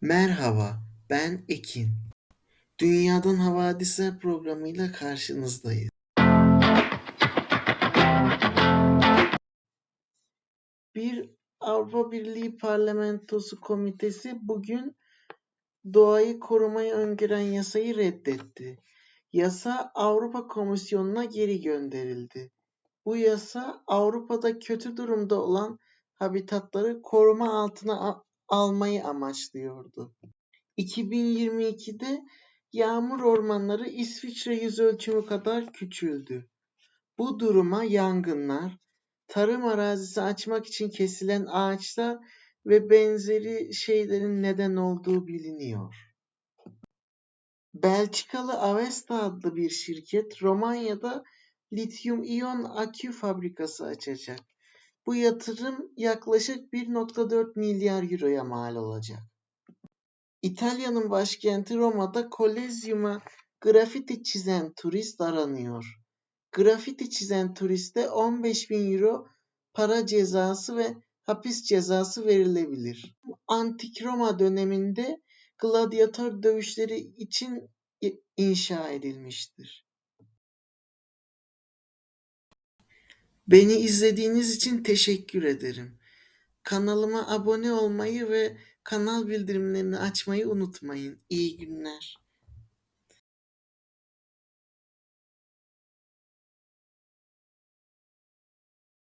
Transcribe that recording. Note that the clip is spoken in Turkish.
Merhaba, ben Ekin. Dünyadan Havadisler programıyla karşınızdayız. Bir Avrupa Birliği Parlamentosu Komitesi bugün doğayı korumayı öngören yasayı reddetti. Yasa Avrupa Komisyonu'na geri gönderildi. Bu yasa Avrupa'da kötü durumda olan habitatları koruma altına almayı amaçlıyordu. 2022'de yağmur ormanları İsviçre yüzölçümü kadar küçüldü. Bu duruma yangınlar, tarım arazisi açmak için kesilen ağaçlar ve benzeri şeylerin neden olduğu biliniyor. Belçikalı Avesta adlı bir şirket Romanya'da lityum iyon akü fabrikası açacak. Bu yatırım yaklaşık 1.4 milyar euroya mal olacak. İtalya'nın başkenti Roma'da Kolezyum'a grafiti çizen turist aranıyor. Grafiti çizen turiste 15.000 euro para cezası ve hapis cezası verilebilir. Antik Roma döneminde gladyatör dövüşleri için inşa edilmiştir. Beni izlediğiniz için teşekkür ederim. Kanalıma abone olmayı ve kanal bildirimlerini açmayı unutmayın. İyi günler.